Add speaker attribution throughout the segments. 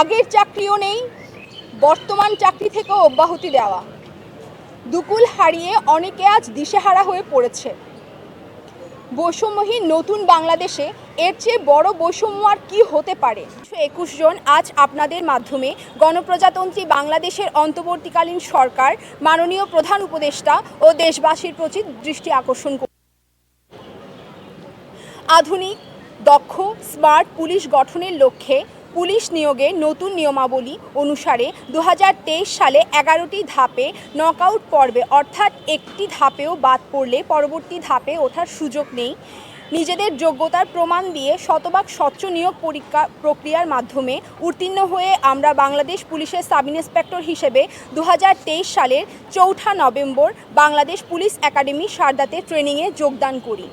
Speaker 1: আগের চাকরিও নেই, বর্তমান চাকরি থেকেও অব্যাহতি দেওয়া। দুকুল হারিয়ে অনেকে আজ দিশেহারা হয়ে পড়েছে। বৈষম্যহীন নতুন বাংলাদেশে এর চেয়ে বড় বৈষম্য আর কি হতে পারে? একুশ জন আজ আপনাদের মাধ্যমে গণপ্রজাতন্ত্রী বাংলাদেশের অন্তর্বর্তীকালীন সরকার, মাননীয় প্রধান উপদেষ্টা ও দেশবাসীর প্রতি দৃষ্টি আকর্ষণ করে আধুনিক, দক্ষ, স্মার্ট পুলিশ গঠনের লক্ষ্যে পুলিশ নিয়োগে নতুন নিয়মাবলী অনুসারে দু হাজার তেইশ সালে এগারোটি ধাপে নকআউট পর্বে, অর্থাৎ একটি ধাপেও বাদ পড়লে পরবর্তী ধাপে ওঠার সুযোগ নেই। নিজেদের যোগ্যতার প্রমাণ দিয়ে শতভাগ স্বচ্ছ নিয়োগ পরীক্ষা প্রক্রিয়ার মাধ্যমে উত্তীর্ণ হয়ে আমরা বাংলাদেশ পুলিশের সাব ইন্সপেক্টর হিসেবে দু হাজার তেইশ সালের চৌঠা নভেম্বর বাংলাদেশ পুলিশ একাডেমি সারদাতে ট্রেনিংয়ে যোগদান করি।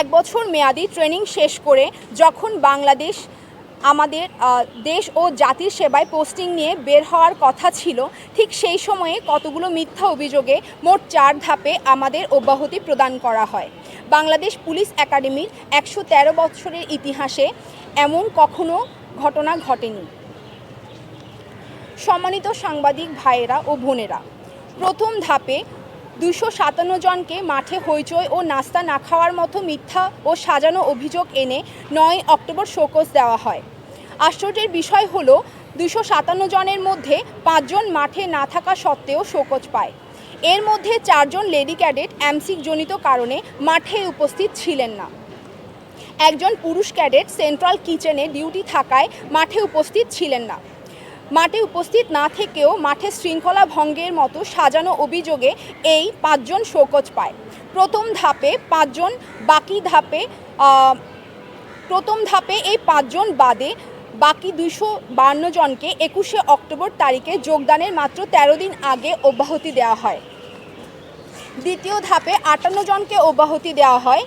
Speaker 1: এক বছর মেয়াদি ট্রেনিং শেষ করে যখন বাংলাদেশ আমাদের দেশ ও জাতির সেবায় পোস্টিং নিয়ে বের হওয়ার কথা ছিল, ঠিক সেই সময়ে কতগুলো মিথ্যা অভিযোগে মোট চার ধাপে আমাদের অব্যাহতি প্রদান করা হয়। বাংলাদেশ পুলিশ একাডেমির একশো তেরো বছরের ইতিহাসে এমন কখনো ঘটনা ঘটেনি। সম্মানিত সাংবাদিক ভাইয়েরা ও বোনেরা, প্রথম ধাপে দুশো সাতান্ন জনকে মাঠে হইচই ও নাস্তা না খাওয়ার মতো মিথ্যা ও সাজানো অভিযোগ এনে নয় অক্টোবর শোকজ দেওয়া হয়। আশ্চর্যের বিষয় হলো দুশো সাতান্ন জনের মধ্যে পাঁচজন মাঠে না থাকা সত্ত্বেও শোকজ পায়। এর মধ্যে চারজন লেডি ক্যাডেট অ্যামসিক জনিত কারণে মাঠে উপস্থিত ছিলেন না। একজন পুরুষ ক্যাডেট সেন্ট্রাল কিচেনে ডিউটি থাকায় মাঠে উপস্থিত ছিলেন না। মাঠে উপস্থিত না থেকেও মাঠে শৃঙ্খলা ভঙ্গের মতো সাজানো অভিযোগে এই পাঁচজন শোকজ পায়। প্রথম ধাপে পাঁচজন, বাকি ধাপে প্রথম ধাপে এই পাঁচজন বাদে বাকি দুইশো বান্ন জনকে একুশে অক্টোবর তারিখে যোগদানের মাত্র তেরো দিন আগে অব্যাহতি দেওয়া হয়। দ্বিতীয় ধাপে আটান্ন জনকে অব্যাহতি দেওয়া হয়।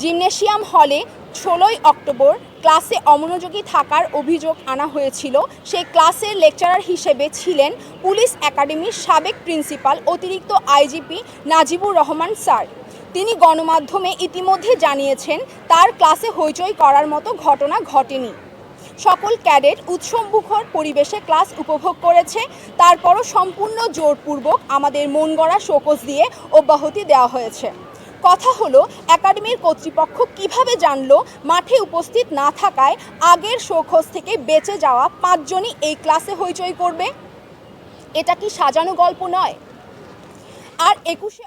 Speaker 1: জিমনেশিয়াম হলে ষোলোই অক্টোবর ক্লাসে অমনোযোগী থাকার অভিযোগ আনা হয়েছিল। সেই ক্লাসের লেকচারার হিসেবে ছিলেন পুলিশ একাডেমির সাবেক প্রিন্সিপাল অতিরিক্ত আইজিপি নাজিবুর রহমান স্যার। তিনি গণমাধ্যমে ইতিমধ্যে জানিয়েছেন, তার ক্লাসে হইচই করার মতো ঘটনা ঘটেনি। সকল ক্যাডেট উৎসবমুখর পরিবেশে ক্লাস উপভোগ করেছে। তারপরও সম্পূর্ণ জোরপূর্বক আমাদের মন গড়া শোকজ দিয়ে অব্যাহতি দেওয়া হয়েছে। কথা হলো, একাডেমির কর্তৃপক্ষ কীভাবে জানলো মাঠে উপস্থিত না থাকায় আগের শোকজ থেকে বেঁচে যাওয়া পাঁচজনই এই ক্লাসে হইচই করবে? এটা কি সাজানো গল্প নয়? আর একুশে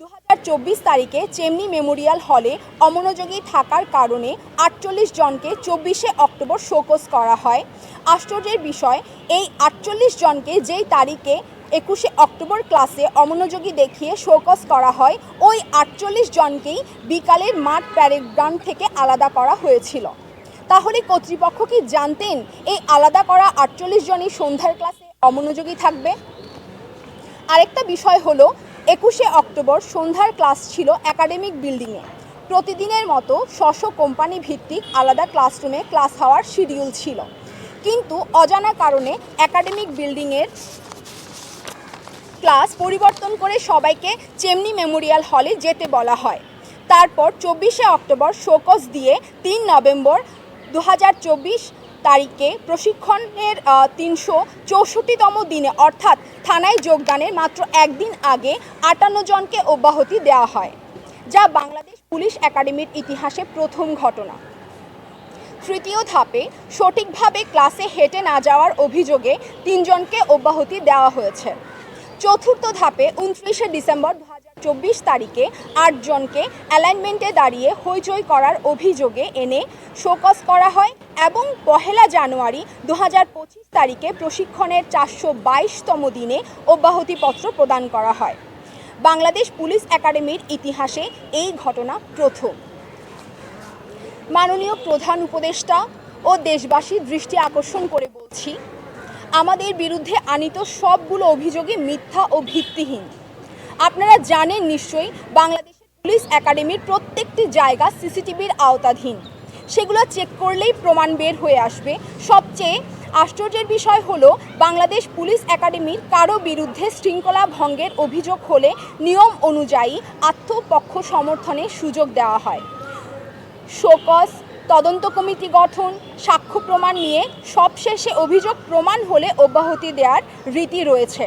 Speaker 1: দু তারিখে চেমনি মেমোরিয়াল হলে অমনোযোগী থাকার কারণে আটচল্লিশ জনকে চব্বিশে অক্টোবর শোকজ করা হয়। আশ্চর্যের বিষয়, এই আটচল্লিশ জনকে যেই তারিখে একুশে অক্টোবর ক্লাসে অমনোযোগী দেখিয়ে শোকজ করা হয়, ওই আটচল্লিশ জনকেই বিকালের মাঠ প্যারেড গ্রাউন্ড থেকে আলাদা করা হয়েছিল। তাহলে কর্তৃপক্ষ কি জানতেন এই আলাদা করা আটচল্লিশ জনই সন্ধ্যার ক্লাসে অমনোযোগী থাকবে? আরেকটা বিষয় হলো একুশে অক্টোবর সন্ধ্যার ক্লাস ছিল একাডেমিক বিল্ডিংয়ে। প্রতিদিনের মতো স্ব কোম্পানি ভিত্তিক আলাদা ক্লাসরুমে ক্লাস হওয়ার শিডিউল ছিল। কিন্তু অজানা কারণে একাডেমিক বিল্ডিংয়ের ক্লাস পরিবর্তন করে সবাইকে চেমনি মেমোরিয়াল হলে যেতে বলা হয়। তারপর চব্বিশে অক্টোবর শোকজ দিয়ে তিন নভেম্বর দু হাজার চব্বিশ তারিখে প্রশিক্ষণের তিনশো চৌষট্টিতম দিনে, অর্থাৎ থানায় যোগদানের মাত্র একদিন আগে আটান্ন জনকে অব্যাহতি দেওয়া হয়, যা বাংলাদেশ পুলিশ একাডেমির ইতিহাসে প্রথম ঘটনা। তৃতীয় ধাপে সঠিকভাবে ক্লাসে হেঁটে না যাওয়ার অভিযোগে তিনজনকে অব্যাহতি দেওয়া হয়েছে। চতুর্থ ধাপে উনত্রিশে ডিসেম্বর চব্বিশ তারিখে আটজনকে অ্যালাইনমেন্টে দাঁড়িয়ে হইচই করার অভিযোগে এনে শোকজ করা হয় এবং পহেলা জানুয়ারি দু পঁচিশ তারিখে প্রশিক্ষণের চারশো বাইশতম দিনে অব্যাহতিপত্র প্রদান করা হয়। বাংলাদেশ পুলিশ একাডেমির ইতিহাসে এই ঘটনা প্রথম। মাননীয় প্রধান উপদেষ্টা ও দেশবাসীর দৃষ্টি আকর্ষণ করে বলছি, আমাদের বিরুদ্ধে আনিত সবগুলো অভিযোগই মিথ্যা ও ভিত্তিহীন। আপনারা জানেন নিশ্চয়ই, বাংলাদেশের পুলিশ একাডেমির প্রত্যেকটি জায়গা সিসিটিভির আওতাধীন। সেগুলো চেক করলেই প্রমাণ বের হয়ে আসবে। সবচেয়ে আশ্চর্যের বিষয় হলো, বাংলাদেশ পুলিশ একাডেমির কারও বিরুদ্ধে শৃঙ্খলা ভঙ্গের অভিযোগ হলে নিয়ম অনুযায়ী আত্মপক্ষ সমর্থনের সুযোগ দেওয়া হয়। শোকস তদন্ত কমিটি গঠন, সাক্ষ্য প্রমাণ নিয়ে সবশেষে অভিযোগ প্রমাণ হলে অব্যাহতি দেওয়ার রীতি রয়েছে।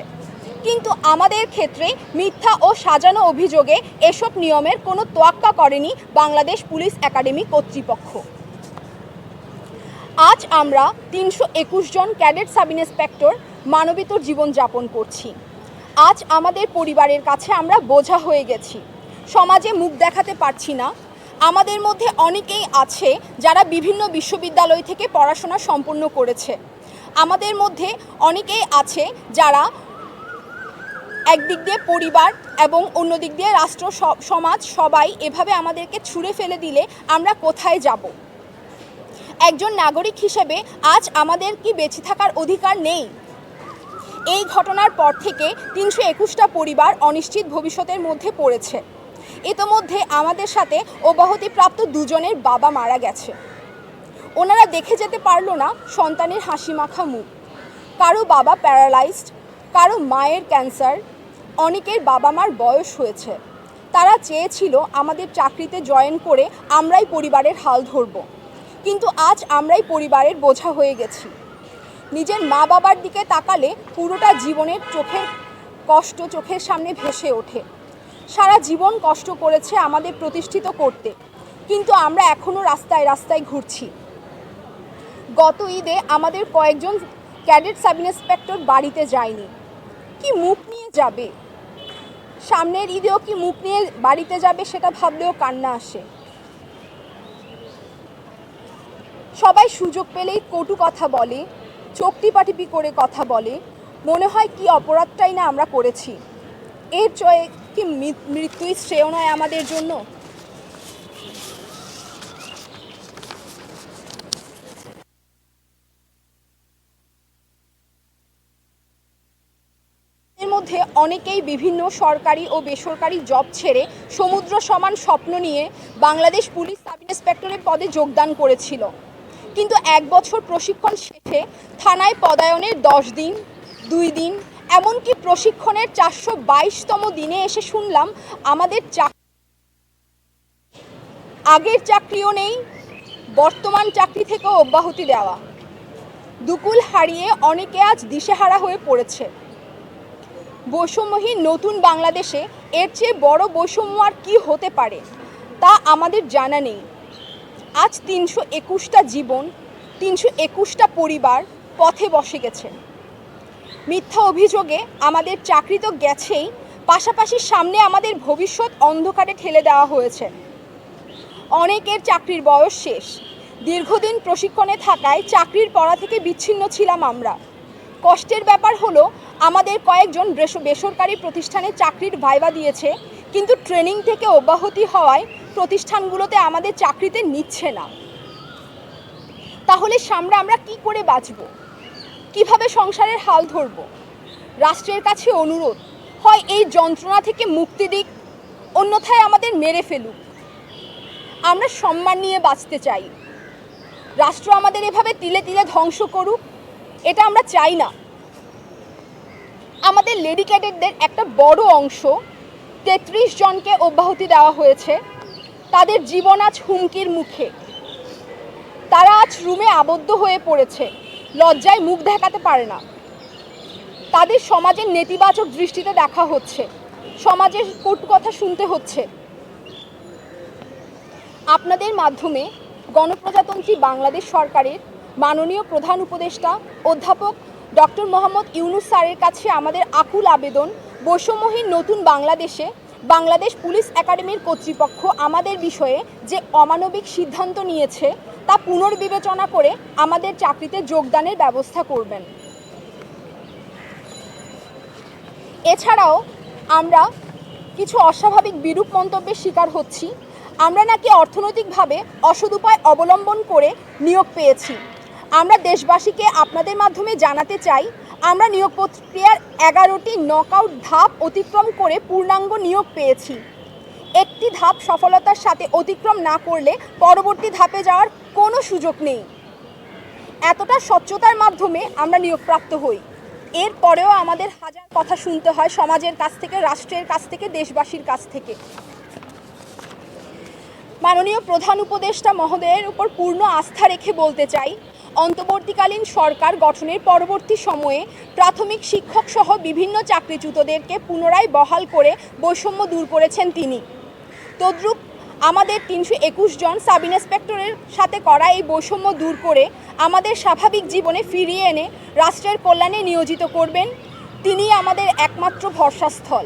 Speaker 1: কিন্তু আমাদের ক্ষেত্রে মিথ্যা ও সাজানো অভিযোগে এসব নিয়মের কোনো তোয়াক্কা করেনি বাংলাদেশ পুলিশ একাডেমি কর্তৃপক্ষ। আজ আমরা তিনশো একুশ জন ক্যাডেট সাব ইন্সপেক্টর মানবিত জীবনযাপন করছি। আজ আমাদের পরিবারের কাছে আমরা বোঝা হয়ে গেছি। সমাজে মুখ দেখাতে পারছি না। আমাদের মধ্যে অনেকেই আছে যারা বিভিন্ন বিশ্ববিদ্যালয় থেকে পড়াশোনা সম্পূর্ণ করেছে। আমাদের মধ্যে অনেকেই আছে যারা একদিক দিয়ে পরিবার এবং অন্য দিক দিয়ে রাষ্ট্র সমাজ সবাই এভাবে আমাদেরকে ছুঁড়ে ফেলে দিলে আমরা কোথায় যাব? একজন নাগরিক হিসেবে আজ আমাদের কি বেঁচে থাকার অধিকার নেই? এই ঘটনার পর থেকে তিনশো একুশটা পরিবার অনিশ্চিত ভবিষ্যতের মধ্যে পড়েছে। ইতোমধ্যে আমাদের সাথে অব্যাহতিপ্রাপ্ত দুজনের বাবা মারা গেছে। ওনারা দেখে যেতে পারল না সন্তানের হাসি মাখা মুখ। কারও বাবা প্যারালাইজড, কারও মায়ের ক্যান্সার অনেকের বাবা মার বয়স হয়েছে। তারা চেয়েছিল আমাদের চাকরিতে জয়েন করে আমরাই পরিবারের হাল ধরব। কিন্তু আজ আমরাই পরিবারের বোঝা হয়ে গেছি। নিজের মা বাবার দিকে তাকালে পুরোটা জীবনের চোখের কষ্ট চোখের সামনে ভেসে ওঠে। সারা জীবন কষ্ট করেছে আমাদের প্রতিষ্ঠিত করতে। কিন্তু আমরা এখনও রাস্তায় রাস্তায় ঘুরছি। গত ঈদে আমাদের কয়েকজন ক্যাডেট সাব ইন্সপেক্টর বাড়িতে যায়নি। কি মুখ যাবে। সামনের ঈদেও কি মুখ নিয়ে বাড়িতে যাবে সেটা ভাবলেও কান্না আসে। সবাই সুযোগ পেলেই কটু কথা বলে, চোখ পাটিপি করে কথা বলে, মনে হয় কি অপরাধটাই না আমরা করেছি। এর চয়ে কি মৃত্যুই শ্রেয় নয় আমাদের জন্য এর মধ্যে অনেকেই বিভিন্ন সরকারি ও বেসরকারি জব ছেড়ে সমুদ্র সমান স্বপ্ন নিয়ে বাংলাদেশ পুলিশ সাব ইন্সপেক্টরের পদে যোগদান করেছিল। কিন্তু এক বছর প্রশিক্ষণ শেষে থানায় পদায়নের দশ দিন, দুই দিন, এমনকি প্রশিক্ষণের চারশো বাইশতম দিনে এসে শুনলাম, আমাদের চাক আগের চাকরিও নেই, বর্তমান চাকরি থেকেও অব্যাহতি দেওয়া। দুকুল হারিয়ে অনেকে আজ দিশেহারা হয়ে পড়েছে। বৈষম্যহীন নতুন বাংলাদেশে এর চেয়ে বড় বৈষম্য আর কী হতে পারে, তা আমাদের জানা নেই। আজ তিনশো একুশটা জীবন, তিনশো একুশটা পরিবার পথে বসে গেছে। মিথ্যা অভিযোগে আমাদের চাকরি তো গেছেই, পাশাপাশি সামনে আমাদের ভবিষ্যৎ অন্ধকারে ঠেলে দেওয়া হয়েছে। অনেকের চাকরির বয়স শেষ। দীর্ঘদিন প্রশিক্ষণে থাকায় চাকরির পড়া থেকে বিচ্ছিন্ন ছিলাম আমরা। কষ্টের ব্যাপার হলো, আমাদের কয়েকজন বেস- বেসরকারি প্রতিষ্ঠানে চাকরির ভাইবা দিয়েছে, কিন্তু ট্রেনিং থেকে অব্যাহতি হওয়ায় প্রতিষ্ঠানগুলোতে আমাদের চাকরিতে নিচ্ছে না। তাহলে সামনে আমরা কি করে বাঁচব? কীভাবে সংসারের হাল ধরব? রাষ্ট্রের কাছে অনুরোধ, হয় এই যন্ত্রণা থেকে মুক্তি দিক, অন্যথায় আমাদের মেরে ফেলুক। আমরা সম্মান নিয়ে বাঁচতে চাই। রাষ্ট্র আমাদের এভাবে তিলে তিলে ধ্বংস করুক এটা আমরা চাই না। আমাদের লেডি ক্যাডেটদের একটা বড় অংশ তেত্রিশ জনকে অব্যাহতি দেওয়া হয়েছে। তাদের জীবন আজ হুমকির মুখে। তারা আজ রুমে আবদ্ধ হয়ে পড়েছে। লজ্জায় মুখ দেখাতে পারে না। তাদের সমাজের নেতিবাচক দৃষ্টিতে দেখা হচ্ছে। সমাজের কটু কথা শুনতে হচ্ছে। আপনাদের মাধ্যমে গণপ্রজাতন্ত্রী বাংলাদেশ সরকারের মাননীয় প্রধান উপদেষ্টা, অধ্যাপক ডক্টর মোহাম্মদ ইউনুস স্যারের কাছে আমাদের আকুল আবেদন, বৈষম্যহীন নতুন বাংলাদেশে বাংলাদেশ পুলিশ একাডেমির কর্তৃপক্ষ আমাদের বিষয়ে যে অমানবিক সিদ্ধান্ত নিয়েছে তা পুনর্বিবেচনা করে আমাদের চাকরিতে যোগদানের ব্যবস্থা করবেন। এছাড়াও আমরা কিছু অস্বাভাবিক বিরূপ মন্তব্যের শিকার হচ্ছি। আমরা নাকি অর্থনৈতিকভাবে অসদুপায় অবলম্বন করে নিয়োগ পেয়েছি। আমরা দেশবাসীকে আপনাদের মাধ্যমে জানাতে চাই, আমরা নিয়োগ প্রক্রিয়ার এগারোটি নকআউট ধাপ অতিক্রম করে পূর্ণাঙ্গ নিয়োগ পেয়েছি। একটি ধাপ সফলতার সাথে অতিক্রম না করলে পরবর্তী ধাপে যাওয়ার কোনো সুযোগ নেই। এতটা স্বচ্ছতার মাধ্যমে আমরা নিয়োগপ্রাপ্ত হই। এরপরেও আমাদের হাজার কথা শুনতে হয় সমাজের কাছ থেকে, রাষ্ট্রের কাছ থেকে, দেশবাসীর কাছ থেকে। মাননীয় প্রধান উপদেষ্টা মহোদয়ের উপর পূর্ণ আস্থা রেখে বলতে চাই অন্তর্বর্তীকালীন সরকার গঠনের পরবর্তী সময়ে প্রাথমিক শিক্ষক সহ বিভিন্ন চাকরিচ্যুতদেরকে পুনরায় বহাল করে বৈষম্য দূর করেছেন তিনি। তদ্রূপ আমাদের তিনশো একুশ জন সাব ইন্সপেক্টরের সাথে করা এই বৈষম্য দূর করে আমাদের স্বাভাবিক জীবনে ফিরিয়ে এনে রাষ্ট্রের কল্যাণে নিয়োজিত করবেন। তিনি আমাদের একমাত্র ভরসাস্থল।